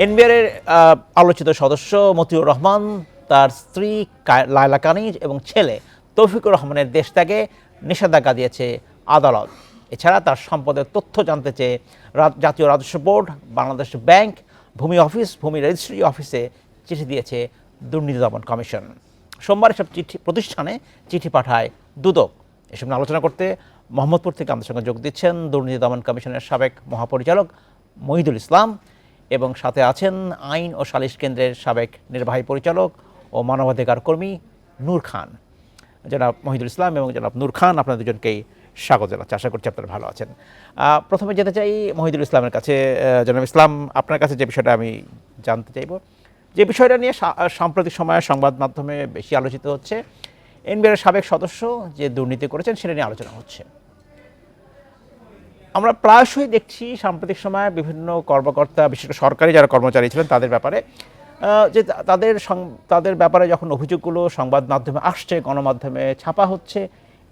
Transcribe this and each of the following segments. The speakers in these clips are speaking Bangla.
এনবিআর এর আলোচিত সদস্য মতিউর রহমান, তার স্ত্রী লায়লা কানিজ এবং ছেলে তৌফিকুর রহমানের দেশ ত্যাগে নিষেধাজ্ঞা দিয়েছে আদালত। এছাড়া তার সম্পদের তথ্য জানতে চেয়ে জাতীয় রাজস্ব বোর্ড, বাংলাদেশ ব্যাংক, ভূমি অফিস, ভূমি রেজিস্ট্রি অফিসে চিঠি দিয়েছে দুর্নীতি দমন কমিশন। সোমবার এসব চিঠি প্রতিষ্ঠানে চিঠি পাঠায় দুদক। এসব নিয়ে আলোচনা করতে মোহাম্মদপুর থেকে আমাদের সঙ্গে যোগ দিচ্ছেন দুর্নীতি দমন কমিশনের সাবেক মহাপরিচালক মহিদুল ইসলাম। এবং সাথে আছেন আইন ও সালিশ কেন্দ্রের সাবেক নির্বাহী পরিচালক ও মানবাধিকার কর্মী নূর খান। জনাব মহিদুল ইসলাম এবং জনাব নূর খান, আপনাদের দুজনকেই স্বাগত জানাচ্ছি। আশা করছি আপনারা ভালো আছেন। প্রথমে যেতে চাই মহিদুল ইসলামের কাছে। জনাব ইসলাম, আপনার কাছে যে বিষয়টা আমি জানতে চাইব, যে বিষয়টা নিয়ে সাম্প্রতিক সময়ে সংবাদ মাধ্যমে বেশি আলোচিত হচ্ছে। এনবিআর সাবেক সদস্য যে দুর্নীতি করেছেন, সেটা নিয়ে আলোচনা হচ্ছে। আমরা প্রায়শই দেখছি সাম্প্রতিক সময়ে বিভিন্ন কর্মকর্তা, বিশেষ করে সরকারি যারা কর্মচারী ছিলেন, তাদের ব্যাপারে যে তাদের তাদের ব্যাপারে যখন অভিযোগগুলো সংবাদ মাধ্যমে আসছে, গণমাধ্যমে ছাপা হচ্ছে,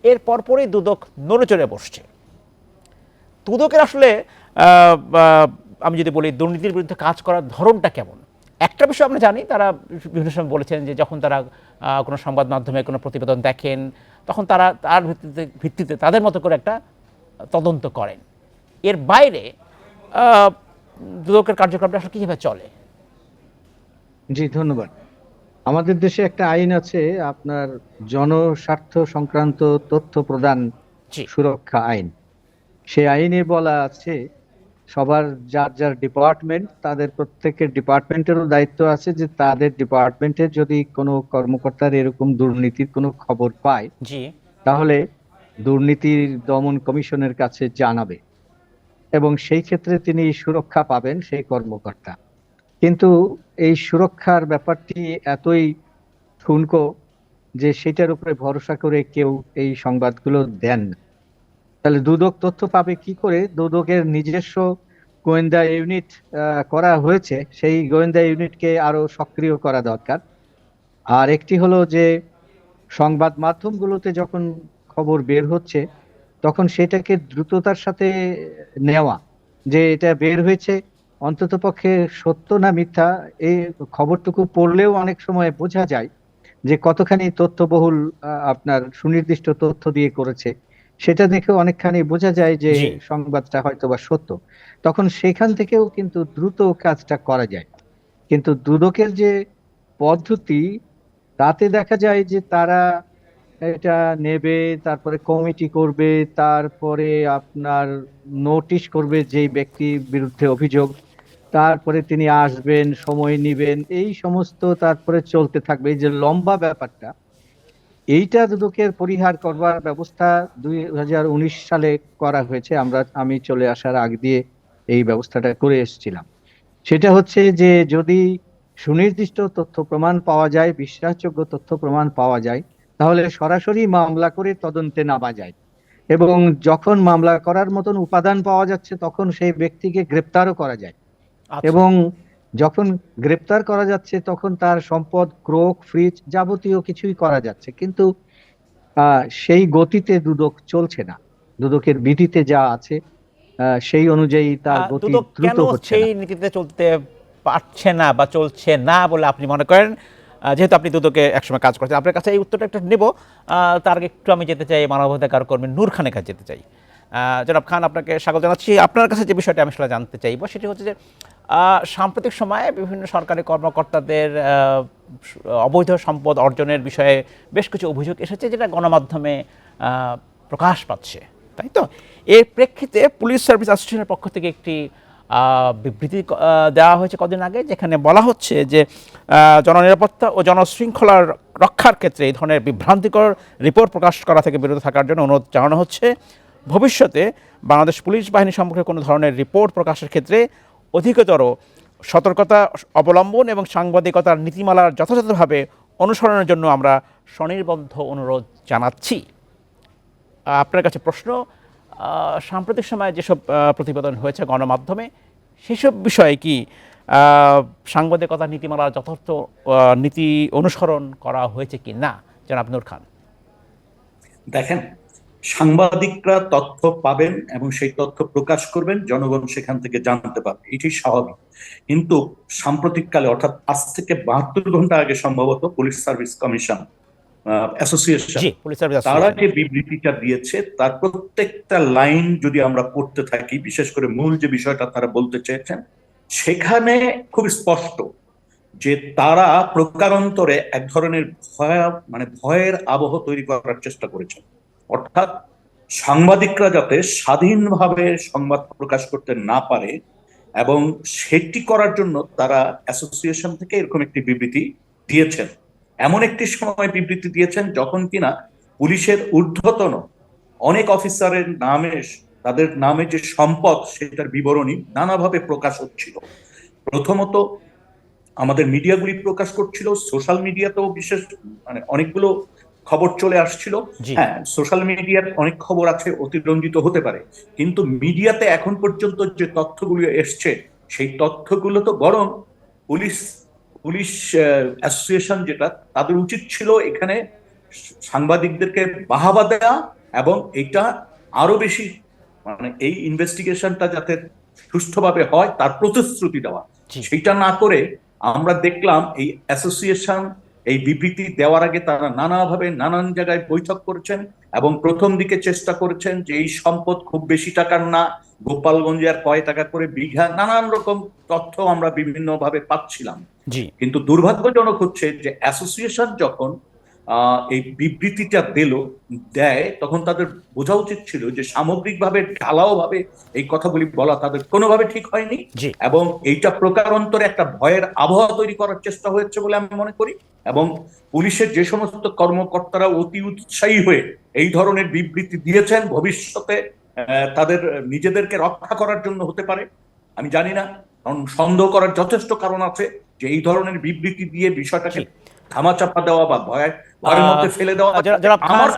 এর পরপরই দুদক নড়েচড়ে বসছে। দুদকের আসলে আমি যদি বলি, দুর্নীতির বিরুদ্ধে কাজ করার ধরনটা কেমন? একটা বিষয় আমরা জানি, তারা বিভিন্ন সময় বলেছেন যে যখন তারা কোনো সংবাদ মাধ্যমে কোনো প্রতিবেদন দেখেন, তখন তারা, তার ভিত্তিতে ভিত্তিতে তাদের মতো করে একটা তদন্ত করেন। এর বাইরে দুদকের কার্যক্রমটা আসলে কীভাবে চলে? জি ধন্যবাদ। আমাদের দেশে একটা আইন আছে আপনার জনস্বার্থ সংক্রান্ত তথ্য প্রদান সুরক্ষা আইন। সেই আইনে বলা আছে সবার যার যার ডিপার্টমেন্ট তাদের প্রত্যেকের ডিপার্টমেন্টেরও দায়িত্ব আছে যে তাদের ডিপার্টমেন্টে যদি কোনো কর্মকর্তার এরকম দুর্নীতির কোনো খবর পায় তাহলে দুর্নীতির দমন কমিশনের কাছে জানাবে। এবং সেই ক্ষেত্রে তিনি সুরক্ষা পাবেন সেই কর্মকর্তা। কিন্তু এই সুরক্ষার ব্যাপারটি এতই ঠুনকো যে সেটার উপরে ভরসা করে কেউ এই সংবাদগুলো দেন তাহলে দুদক তথ্য পাবে কি করে? দুদকের নিজস্ব গোয়েন্দা ইউনিট করা হয়েছে। সেই গোয়েন্দা ইউনিটকে আরও সক্রিয় করা দরকার। আর একটি হলো যে সংবাদ মাধ্যমগুলোতে যখন খবর বের হচ্ছে তখন সেটাকে দ্রুততার সাথে নেওয়া যে এটা বের হয়েছে অন্ততপক্ষে সত্য না মিথ্যা এই খবরটুকু পড়লেও অনেক সময় বোঝা যায় যে কতখানি তথ্যবহুল আপনার সুনির্দিষ্ট তথ্য দিয়ে করেছে। সেটা দেখে অনেকখানি বোঝা যায় যে সংবাদটা হয়তো বা সত্য। তখন সেখান থেকেও কিন্তু দ্রুত কাজটা করা যায়। কিন্তু দুদকের যে পদ্ধতি তাতে দেখা যায় যে তারা এটা নেবে, তারপরে কমিটি করবে, তারপরে আপনার নোটিশ করবে যেই ব্যক্তির বিরুদ্ধে অভিযোগ। তারপরে তিনি আসবেন, সময় নিবেন, এই সমস্ত তারপরে চলতে থাকবে। এই যে লম্বা ব্যাপারটা, এইটা দুদকের পরিহার করবার ব্যবস্থা দুই হাজার উনিশ সালে করা হয়েছে। আমরা, আমি চলে আসার আগ দিয়ে এই ব্যবস্থাটা করে এসেছিলাম। সেটা হচ্ছে যে যদি সুনির্দিষ্ট তথ্য প্রমাণ পাওয়া যায়, বিশ্বাসযোগ্য তথ্য প্রমাণ পাওয়া যায় তাহলে সরাসরি মামলা করে তদন্তে নামা যায়। এবং যখন মামলা করার মতন উপাদান পাওয়া যাচ্ছে তখন সেই ব্যক্তিকে গ্রেপ্তারও করা যায়। আচ্ছা। এবং যখন গ্রেপ্তার করা যাচ্ছে তখন তার সম্পদ ক্রোক ফ্রিজ যাবতীয় কিছুই করা যাচ্ছে। কিন্তু আহ, সেই গতিতে দুদক চলছে না। দুদকের বিধিতে যা আছে আহ, সেই অনুযায়ী তার গতি দ্রুত হচ্ছে সেই নীতিতে চলতে পারছে না বা চলছে না বলে আপনি মনে করেন? যেহেতু আপনি দুদকে একসময় কাজ করছেন, আপনার কাছে এই উত্তরটা একটা নেব। তার আগে একটু আমি যেতে চাই, মানবাধিকার কর্মী নূর খানের কাছে যেতে চাই। জনাব খান, আপনাকে স্বাগত জানাচ্ছি। আপনার কাছে যে বিষয়টা আমি আসলে জানতে চাইব, সেটি হচ্ছে যে সাম্প্রতিক সময়ে বিভিন্ন সরকারি কর্মকর্তাদের অবৈধ সম্পদ অর্জনের বিষয়ে বেশ কিছু অভিযোগ এসেছে, যেটা গণমাধ্যমে প্রকাশ পাচ্ছে, তাই তো? এর প্রেক্ষিতে পুলিশ সার্ভিস অ্যাসোসিয়েশনের পক্ষ থেকে একটি বিবৃতি দেওয়া হয়েছে কদিন আগে, যেখানে বলা হচ্ছে যে জননিরাপত্তা ও জনশৃঙ্খলার রক্ষার ক্ষেত্রে এই ধরনের বিভ্রান্তিকর রিপোর্ট প্রকাশ করা থেকে বিরত থাকার জন্য অনুরোধ জানানো হচ্ছে। ভবিষ্যতে বাংলাদেশ পুলিশ বাহিনী সম্পর্কে কোনো ধরনের রিপোর্ট প্রকাশের ক্ষেত্রে অধিকতর সতর্কতা অবলম্বন এবং সাংবাদিকতার নীতিমালার যথাযথভাবে অনুসরণের জন্য আমরা স্বনির্বদ্ধ অনুরোধ জানাচ্ছি। আপনার কাছে প্রশ্ন সাম্প্রতিক সময়ে যেসব প্রতিবেদন হয়েছে গণমাধ্যমে সেসব বিষয়ে কি সাংবাদিকতা নীতিমালার যথার্থ নীতি অনুসরণ করা হয়েছে কি না, জনাব নূর খান? দেখেন, সাংবাদিকরা তথ্য পাবেন এবং সেই তথ্য প্রকাশ করবেন, জনগণ সেখান থেকে জানতে পারবে। এটি স্বাভাবিক। কিন্তু সাম্প্রতিককালে, অর্থাৎ আজ থেকে বাহাত্তর ঘণ্টা আগে সম্ভবত পুলিশ সার্ভিস কমিশন অ্যাসোসিয়েশন তারা যে বিবৃতিটা দিয়েছে তার প্রত্যেকটা লাইন যদি আমরা পড়তে থাকি বিশেষ করে মূল যে বিষয়টা তারা বলতে চেয়েছেন সেখানে খুব স্পষ্ট যে তারা প্রকারান্তরে এক ধরনের ভয় মানে ভয়ের আবহ তৈরি করার চেষ্টা করেছেন। অর্থাৎ সাংবাদিকরা যাতে স্বাধীনভাবে সংবাদ প্রকাশ করতে না পারে এবং সেটি করার জন্য তারা অ্যাসোসিয়েশন থেকে এরকম একটি বিবৃতি দিয়েছেন। এমন একটি সময় বিবৃতি দিয়েছেন যখন কিনা পুলিশের ঊর্ধ্বতন অনেক অফিসারের নামে তাদের নামে যে সম্পদ সেটার বিবরণী নানাভাবে প্রকাশ হচ্ছিল। প্রথমত আমাদের মিডিয়াগুলি প্রকাশ করছিল সোশ্যাল মিডিয়াতেও বিশেষ মানে অনেকগুলো খবর চলে আসছিল। হ্যাঁ সোশ্যাল মিডিয়ার অনেক খবর আছে অতিরঞ্জিত হতে পারে। কিন্তু মিডিয়াতে এখন পর্যন্ত যে তথ্যগুলো এসছে সেই তথ্যগুলো তো বরং পুলিশ পুলিশ অ্যাসোসিয়েশন যেটা তাদের উচিত ছিল এখানে সাংবাদিকদেরকে বাহাবা দেওয়া এবং এটা আরও বেশি মানে এই ইনভেস্টিগেশনটা যাতে সুষ্ঠুভাবে হয় তার প্রতিশ্রুতি দেওয়া। সেটা না করে আমরা দেখলাম এই অ্যাসোসিয়েশন এই বিবৃতি দেওয়ার আগে তারা নানাভাবে নানান জায়গায় বৈঠক করেছেন। এবং প্রথম দিকে চেষ্টা করেছেন যে এই সম্পদ খুব বেশি টাকার না গোপালগঞ্জে আর কয় টাকা করে বিঘা নানান রকম তথ্য আমরা বিভিন্নভাবে পাচ্ছিলাম। জি। কিন্তু দুর্ভাগ্যজনক হচ্ছে যে অ্যাসোসিয়েশন যখন এই বিবৃতিটা দিল দেয় তখন তাদের বোঝা উচিত ছিল যে সামগ্রিকভাবে ঢালাও ভাবে এই কথাগুলি বলা তাদের কোনোভাবে ঠিক হয়নি এবং এইটা প্রকারান্তরে একটা ভয়ের আবহাওয়া তৈরি করার চেষ্টা হয়েছে বলে আমি মনে করি এবং পুলিশের যে সমস্ত কর্মকর্তারা অতি উৎসাহী হয়ে এই ধরনের বিবৃতি দিয়েছেন ভবিষ্যতে তাদের নিজেদেরকে রক্ষা করার জন্য হতে পারে। আমি জানি না কারণ সন্দেহ করার যথেষ্ট কারণ আছে যে এই ধরনের বিবৃতি দিয়ে বিষয়টাকে ধামাচাপা দেওয়া বা মধ্যে ফেলে দেওয়া জনাব- খান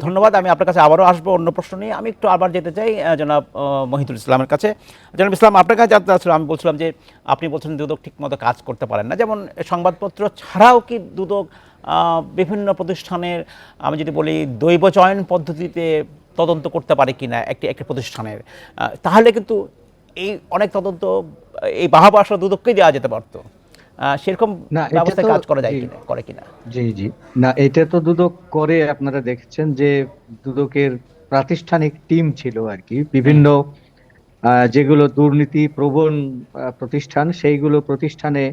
ধন্যবাদ আমি আপনার কাছে আবারও আসব অন্য প্রশ্ন নিয়ে। আমি একটু আবার যেতে চাই জনাব মহিদুল ইসলামের কাছে। জনাব ইসলাম আপনার কাছে জানতে চাচ্ছিলাম আমি বলছিলাম যে আপনি বলছেন দুদক ঠিক মতো কাজ করতে পারেন না। যেমন সংবাদপত্র ছাড়াও কি দুদক আহ, বিভিন্ন প্রতিষ্ঠানের আমি যদি বলি দৈব চয়ন পদ্ধতিতে তদন্ত করতে পারে কিনা একটি একটি প্রতিষ্ঠানের? তাহলে কিন্তু এই অনেক তদন্ত এই বাহাবা আসলে দুদককেই দেওয়া যেতে পারতো। সেরকম ব্যবস্থায় কাজ করা যায়। কিনা করে কিনা? জি জি। না এটা তো দুদক করে আপনারা দেখেছেন যে দুদকের প্রাতিষ্ঠানিক টিম ছিল আর কি। বিভিন্ন যেগুলো দুর্নীতি প্রবণ প্রতিষ্ঠান সেইগুলো প্রতিষ্ঠানে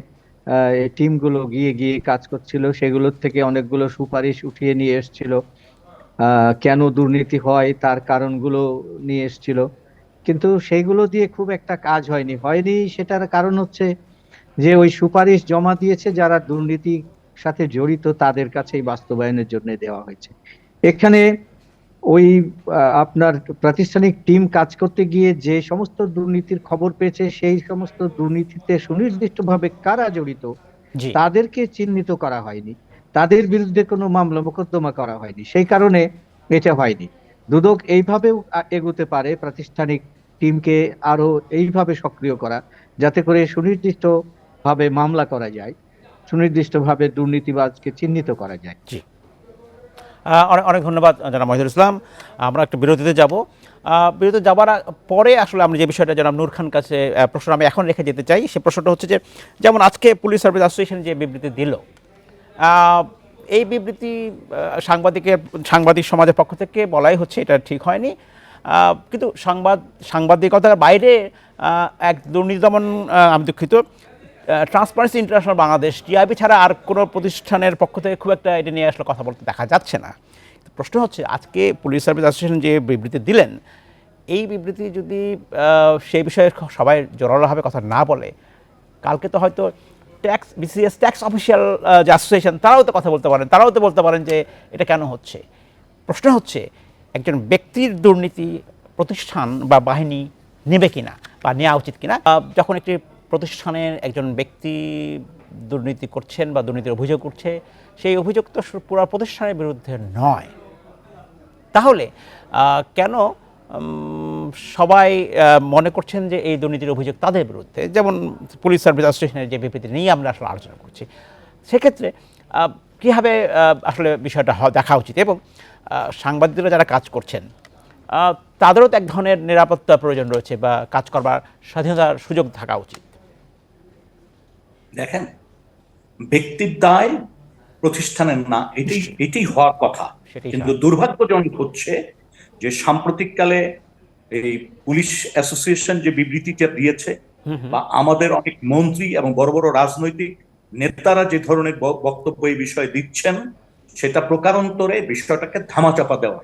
টিমগুলো গিয়ে গিয়ে কাজ করছিল। সেগুলোর থেকে অনেকগুলো সুপারিশ উঠিয়ে নিয়ে এসেছিল। কেন দুর্নীতি হয় তার কারণগুলো নিয়ে এসেছিল। কিন্তু সেইগুলো দিয়ে খুব একটা কাজ হয়নি। হয়নি সেটার কারণ হচ্ছে যে ওই সুপারিশ জমা দিয়েছে যারা দুর্নীতির সাথে জড়িত তাদের কাছেই বাস্তবায়নের জন্য দেওয়া হয়েছে। এখানে ওই আপনার প্রাতিষ্ঠানিক টিম কাজ করতে গিয়ে যে সমস্ত দুর্নীতির খবর পেয়েছে সেই সমস্ত দুর্নীতিতে সুনির্দিষ্টভাবে কারা জড়িত তাদেরকে চিহ্নিত করা হয়নি। তাদের বিরুদ্ধে কোনো মামলা মোকদ্দমা করা হয়নি। সেই কারণে এটা হয়নি। দুদক এইভাবেও এগোতে পারে প্রাতিষ্ঠানিক টিমকে আরও এইভাবে সক্রিয় করা যাতে করে সুনির্দিষ্ট ভাবে মামলা করা যায়, সুনির্দিষ্টভাবে দুর্নীতিবাজকে চিহ্নিত করা যায়। জি। অনেক ধন্যবাদ, জনাব মহিদুল ইসলাম। আমরা একটা বিরতিতে যাব। বিরতিতে যাবার পরে আসলে আমরা যে বিষয়টা জনাব নূর খান কাছে প্রশ্ন আমি এখন রেখে যেতে চাই, সে প্রশ্নটা হচ্ছে যে, যেমন আজকে পুলিশ সার্ভিস অ্যাসোসিয়েশন যে বিবৃতি দিল এই বিবৃতি সাংবাদিকের সাংবাদিক সমাজের পক্ষ থেকে বলাই হচ্ছে এটা ঠিক হয়নি। কিন্তু সংবাদ সাংবাদিকতার বাইরে এক দুর্নীতি দমন আমি দুঃখিত ট্রান্সপারেন্সি ইন্টারন্যাশনাল বাংলাদেশ টিআইবি ছাড়া আর কোনো প্রতিষ্ঠানের পক্ষ থেকে খুব একটা এটা নিয়ে আসলে কথা বলতে দেখা যাচ্ছে না। প্রশ্ন হচ্ছে, আজকে পুলিশ সার্ভিস অ্যাসোসিয়েশন যে বিবৃতি দিলেন, এই বিবৃতি যদি সেই বিষয়ে সবাই জোরালোভাবে কথা না বলে, কালকে তো হয়তো ট্যাক্স বিসিএস ট্যাক্স অফিসিয়াল যে অ্যাসোসিয়েশন তারাও তো কথা বলতে পারেন, তারাও তো বলতে পারেন যে এটা কেন হচ্ছে? প্রশ্ন হচ্ছে, একজন ব্যক্তির দুর্নীতি প্রতিষ্ঠান বা বাহিনী নেবে কিনা বা নেওয়া উচিত কিনা? যখন একটি প্রতিষ্ঠানের একজন ব্যক্তি দুর্নীতি করছেন বা দুর্নীতির অভিযোগ করছে সেই অভিযোগ তো পুরো প্রতিষ্ঠানের বিরুদ্ধে নয়। তাহলে কেন সবাই মনে করছেন যে এই দুর্নীতির অভিযোগ তাদের বিরুদ্ধে? যেমন পুলিশ সার্ভিস অ্যাসোসিয়েশনের যে বিবৃতি নিয়ে আমরা আসলে আলোচনা করছি। সেক্ষেত্রে কীভাবে আসলে বিষয়টা দেখা উচিত? এবং সাংবাদিকরা যারা কাজ করছেন তাদেরও তো এক ধরনের নিরাপত্তা প্রয়োজন রয়েছে বা কাজ করবার স্বাধীনতার সুযোগ থাকা উচিত। দেখেন ব্যক্তির দায় প্রতিষ্ঠানের না এটাই এটাই হওয়ার কথা। কিন্তু দুর্ভাগ্যজনক হচ্ছে যে সাম্প্রতিককালে এই পুলিশ অ্যাসোসিয়েশন যে বিবৃতিটা দিয়েছে বা আমাদের অনেক মন্ত্রী এবং বড় বড় রাজনৈতিক নেতারা যে ধরনের বক্তব্য এই বিষয়ে দিচ্ছেন সেটা প্রকারান্তরে বিষয়টাকে ধামাচাপা দেওয়া।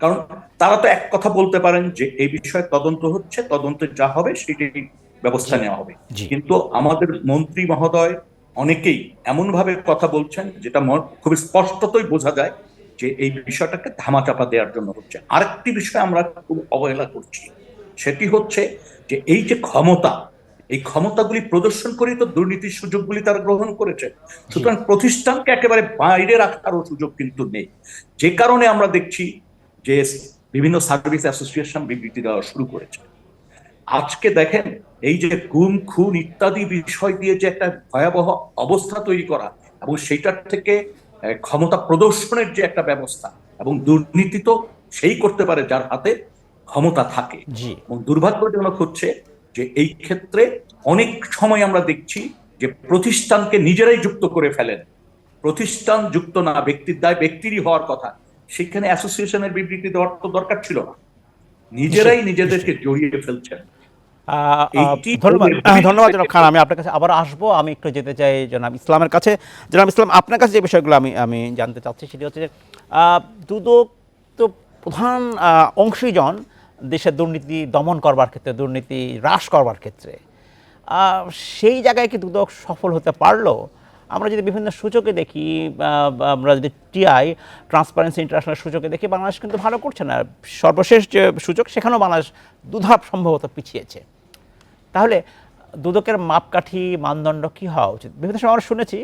কারণ তারা তো এক কথা বলতে পারেন যে এই বিষয়ে তদন্ত হচ্ছে তদন্তে যা হবে সেটাই ব্যবস্থা নেওয়া হবে। কিন্তু আমাদের মন্ত্রী মহোদয় অনেকেই এমন ভাবে কথা বলছেন যেটা ম- খুব স্পষ্টতই বোঝা যায় যে এই বিষয়টাকে ধামাচাপা দেওয়ার জন্য হচ্ছে। আরেকটি বিষয় আমরা খুব অবহেলা করছি সেটি হচ্ছে যে এই যে ক্ষমতা এই ক্ষমতাগুলি প্রদর্শন করেই তো দুর্নীতির সুযোগগুলি তারা গ্রহণ করেছে। সুতরাং প্রতিষ্ঠানকে একেবারে বাইরে রাখারও সুযোগ কিন্তু নেই। যে কারণে আমরা দেখছি যে বিভিন্ন সার্ভিস অ্যাসোসিয়েশন বিবৃতি দেওয়া শুরু করেছে। আজকে দেখেন এই যে গুম খুন ইত্যাদি বিষয় দিয়ে যে একটা ভয়াবহ অবস্থা তৈরি করা এবং সেইটার থেকে ক্ষমতা প্রদর্শনের যে একটা ব্যবস্থা এবং দুর্নীতি তো সেই করতে পারে যার হাতে ক্ষমতা থাকে। এবং দুর্ভাগ্যজনক হচ্ছে যে এই ক্ষেত্রে অনেক সময় আমরা দেখছি যে প্রতিষ্ঠানকে নিজেরাই যুক্ত করে ফেলেন। প্রতিষ্ঠান যুক্ত না ব্যক্তির দায় ব্যক্তিরই হওয়ার কথা। সেখানে অ্যাসোসিয়েশনের বিবৃতি দেওয়ার তো দরকার ছিল না। নিজেরাই নিজেদেরকে জড়িয়ে ফেলছেন। ধন্যবাদ। জনাব খান আমি আপনার কাছে আবার আসব আমি একটু যেতে চাই জনাব ইসলামের কাছে। জনাব ইসলাম আপনার কাছে যে বিষয়গুলো আমি আমি জানতে চাচ্ছি সেটি হচ্ছে যে দুদক তো প্রধান অংশীজন দেশের দুর্নীতি দমন করবার ক্ষেত্রে দুর্নীতি হ্রাস করবার ক্ষেত্রে। সেই জায়গায় কি দুদক সফল হতে পারল? আমরা যদি বিভিন্ন সূচকে দেখি আমরা যদি টিআই ট্রান্সপারেন্সি ইন্টারন্যাশনাল সূচকে দেখি বাংলাদেশ কিন্তু ভালো করছে না। সর্বশেষ যে সূচক সেখানেও বাংলাদেশ দুধাপ সম্ভবত পিছিয়েছে। তাহলে দুদকের মাপকাঠি মানদণ্ড কি হওয়া উচিত? বিভিন্ন সময় আমরা শুনেছি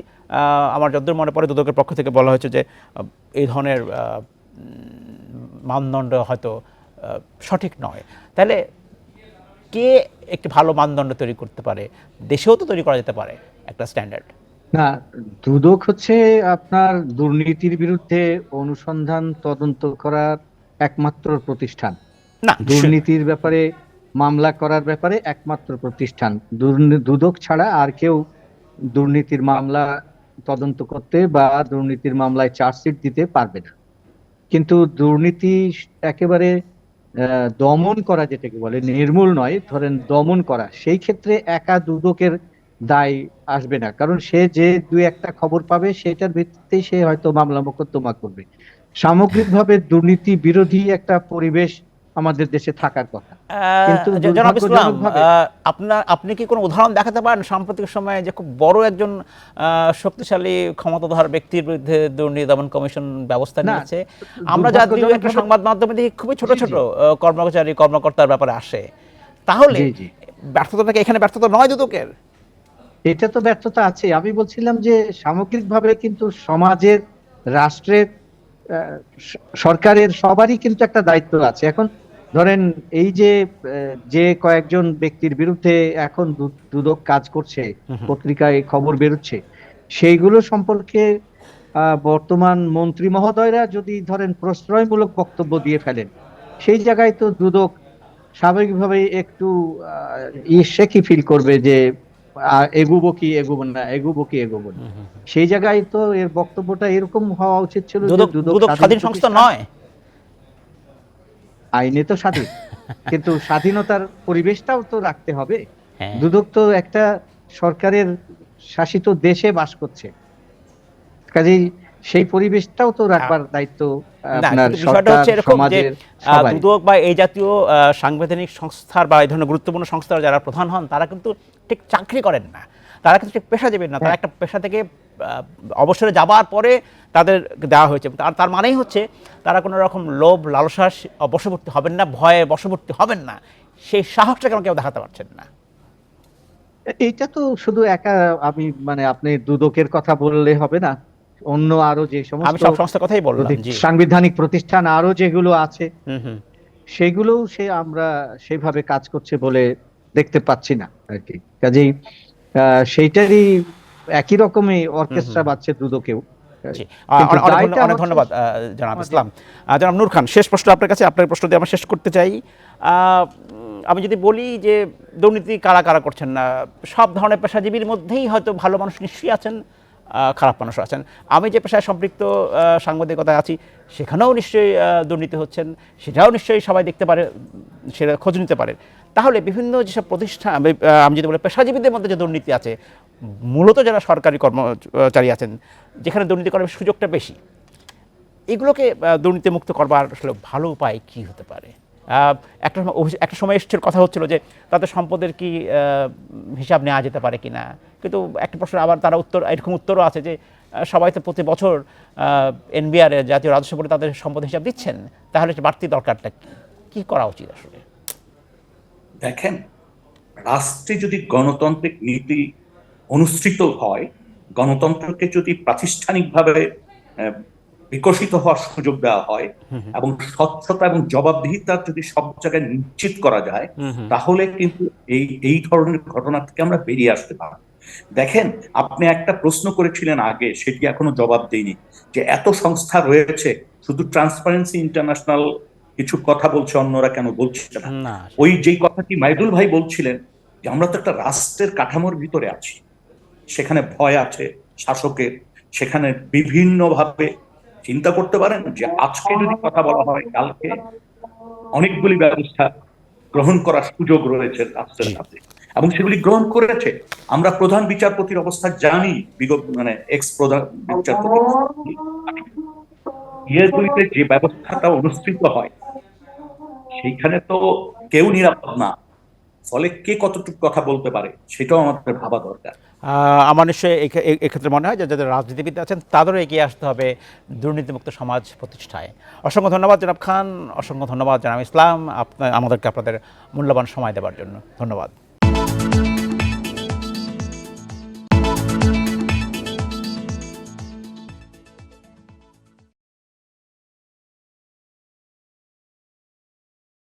আমার যতদূর মনে পড়ে দুদকের পক্ষ থেকে বলা হয়েছে যে এই ধরনের মানদণ্ড হয়তো সঠিক নয়। তাহলে কে একটি ভালো মানদণ্ড তৈরি করতে পারে? দেশেও তো তৈরি করা যেতে পারে একটা স্ট্যান্ডার্ড। না দুদক হচ্ছে আপনার দুর্নীতির বিরুদ্ধে অনুসন্ধান তদন্ত করার একমাত্র প্রতিষ্ঠান। না দুর্নীতির ব্যাপারে মামলা করার ব্যাপারে একমাত্র প্রতিষ্ঠান। দুদক ছাড়া আর কেউ দুর্নীতির মামলা তদন্ত করতে বা দুর্নীতির মামলায় চার্জশিট দিতে পারবে না। কিন্তু দুর্নীতি একেবারে দমন করা যেটাকে বলে, নির্মূল নয়, ধরেন দমন করা, সেই ক্ষেত্রে একা দুদকের দায় আসবে না। কারণ সে যে দুই একটা খবর পাবে, সেটার ভিত্তিতেই সে হয়তো মামলা মোকদ্দমা করবে। সামগ্রিকভাবে দুর্নীতি বিরোধী একটা পরিবেশ আমাদের দেশে থাকার কথা। জনাব ইসলাম আপনার আপনি কি কোনো উদাহরণ দেখাতে পারেন? সাম্প্রতিক সময়ে যে খুব বড় একজন শক্তিশালী ক্ষমতাধর ব্যক্তির বিরুদ্ধে দুর্নীতি দমন কমিশন ব্যবস্থা নিয়েছে। আমরা যা একটা সংবাদ মাধ্যমে দেখি খুবই ছোট। ছোট কর্মচারী কর্মকর্তার ব্যাপারে আসে। তাহলে এখানে ব্যর্থতা নয় দুদকের এটা তো ব্যর্থতা আছে। আমি বলছিলাম যে সামগ্রিকভাবে কিন্তু সমাজের রাষ্ট্রের সরকারের সবারই কিন্তু একটা দায়িত্ব আছে। এখন ধরেন এই যে যে কয়েকজন ব্যক্তির বিরুদ্ধে এখন দুদক কাজ করছে পত্রিকায় খবর বেরোচ্ছে সেইগুলো সম্পর্কে বর্তমান মন্ত্রী মহোদয়রা যদি ধরেন প্রশ্রয়মূলক বক্তব্য দিয়ে ফেলেন সেই জায়গায় তো দুদক স্বাভাবিকভাবে একটু সে কি ফিল করবে যে এগুবো কি এগুবো না এগুবো কি এগুবো সেই জায়গায় তো এর বক্তব্যটা এরকম হওয়া উচিত ছিল দুদক স্বাধীন সংস্থা নয়। আইনে তো স্বাধীন। কিন্তু স্বাধীনতার পরিবেশটাও তো রাখতে হবে। হ্যাঁ। দুদক তো একটা সরকারের শাসিত দেশে বাস করছে। কাজেই সেই পরিবেশটাও তো রাখবার দায়িত্ব দুদক বা এই জাতীয় সাংবিধানিক সংস্থার বা এই ধরনের গুরুত্বপূর্ণ সংস্থার যারা প্রধান হন তারা কিন্তু ঠিক চাকরি করেন না। তারা কিন্তু পেশা যাবেন না। তারা হ্যাঁ। একটা পেশা থেকে অবসরে যাবার পরে তাদের দেওয়া হয়েছে। আর তার মানেই হচ্ছে তারা কোনো রকম লোভ লালসা বশবর্তী হবেন না ভয়ে বশবর্তী হবেন না। সেই সাহসটা কেন কেউ দেখাতে পারছেন না। এইটা তো শুধু একা আমি মানে আপনি দুদকের কথা বললে হবে না অন্য আরও যে আমি সমস্ত সব সংস্থার কথাই বললাম সাংবিধানিক প্রতিষ্ঠান আরও যেগুলো আছে হুম হুম। সেগুলোও সে আমরা সেভাবে কাজ করছে বলে দেখতে পাচ্ছি না আর কি। কাজেই সেইটারই একই রকমই অর্কেস্ট্রা বাজছে দুদকেও। অনেক- ধন্যবাদ জনাব ইসলাম। জনাব নূর খান শেষ প্রশ্ন আপনার কাছে আপনার প্রশ্ন দিয়ে আমরা শেষ করতে চাই। আমি যদি বলি যে দুর্নীতি কারা কারা করছেন না সব ধরনের পেশাজীবীর মধ্যেই হয়তো ভালো মানুষ নিশ্চয়ই আছেন খারাপ মানুষ আছেন। আমি যে পেশায় সম্পৃক্ত আহ, সাংবাদিকতায় আছি সেখানেও নিশ্চয়ই দুর্নীতি হচ্ছেন সেটাও নিশ্চয়ই সবাই দেখতে পারে সেটা খোঁজ নিতে পারে। তাহলে বিভিন্ন যেসব প্রতিষ্ঠান আমি যদি বলি পেশাজীবীদের মধ্যে যে দুর্নীতি আছে মূলত যারা সরকারি কর্মচারী আছেন যেখানে দুর্নীতি করার সুযোগটা বেশি এগুলোকে আহ, দুর্নীতিমুক্ত করবার আসলে ভালো উপায় কি হতে পারে? একটা একটা সময় এসেছিল কথা হচ্ছিল যে তাদের সম্পদের কি হিসাব নেওয়া যেতে পারে কি না কিন্তু একটা প্রশ্ন আবার তারা উত্তর এরকম উত্তরও আছে যে সবাই তো প্রতি বছর এনবিআর জাতীয় রাজস্ব বোর্ডে তাদের সম্পদ হিসাব দিচ্ছেন তাহলে বাড়তি দরকারটা কি করা উচিত আসলে? দেখেন রাষ্ট্রে যদি গণতান্ত্রিক নীতি অনুসৃত হয় গণতন্ত্রকে যদি প্রাতিষ্ঠানিকভাবে বিকশিত হওয়ার সুযোগ দেওয়া হয় এবং স্বচ্ছতা এবং জবাবদিহিতা যদি সব জায়গায় নিশ্চিত করা যায় তাহলে কিন্তু এই এই ধরনের ঘটনা থেকে আমরা বেরিয়ে আসতে পারব। দেখেন আপনি একটা প্রশ্ন করেছিলেন আগে সেটি এখনও জবাব দেয়নি যে এত সংস্থা রয়েছে শুধু ট্রান্সপারেন্সি ইন্টারন্যাশনাল কিছু কথা বলছে অন্যরা কেন বলছে না? ওই যেই কথাটি মাইদুল ভাই বলছিলেন যে আমরা তো একটা রাষ্ট্রের কাঠামোর ভিতরে আছি। সেখানে ভয় আছে শাসকের সেখানে বিভিন্নভাবে চিন্তা করতে পারেন যে আজকে যদি কথা বলা হয় কালকে অনেকগুলি ব্যবস্থা গ্রহণ করার সুযোগ রয়েছে রাষ্ট্রের হাতে। এবং সেগুলি গ্রহণ করেছে। আমরা প্রধান বিচারপতির অবস্থা জানি বিগত মানে এক্স প্রধান বিচারপতি যে ব্যবস্থাটা অনুষ্ঠিত হয় সেইখানে তো কেউ নিরাপদ না। ফলে কে কতটুকু কথা বলতে পারে, সেটাও আমাদের ভাবা দরকার। আমার নিশ্চয়ই এক্ষেত্রে মনে হয় যে যাদের রাজনীতিবিদ আছেন, তাদেরও এগিয়ে আসতে হবে দুর্নীতিমুক্ত সমাজ প্রতিষ্ঠায়। অসংখ্য ধন্যবাদ জনাব খান, অসংখ্য ধন্যবাদ জানাব ইসলাম, আপনার, আমাদেরকে আপনাদের মূল্যবান সময় দেওয়ার জন্য। ধন্যবাদ।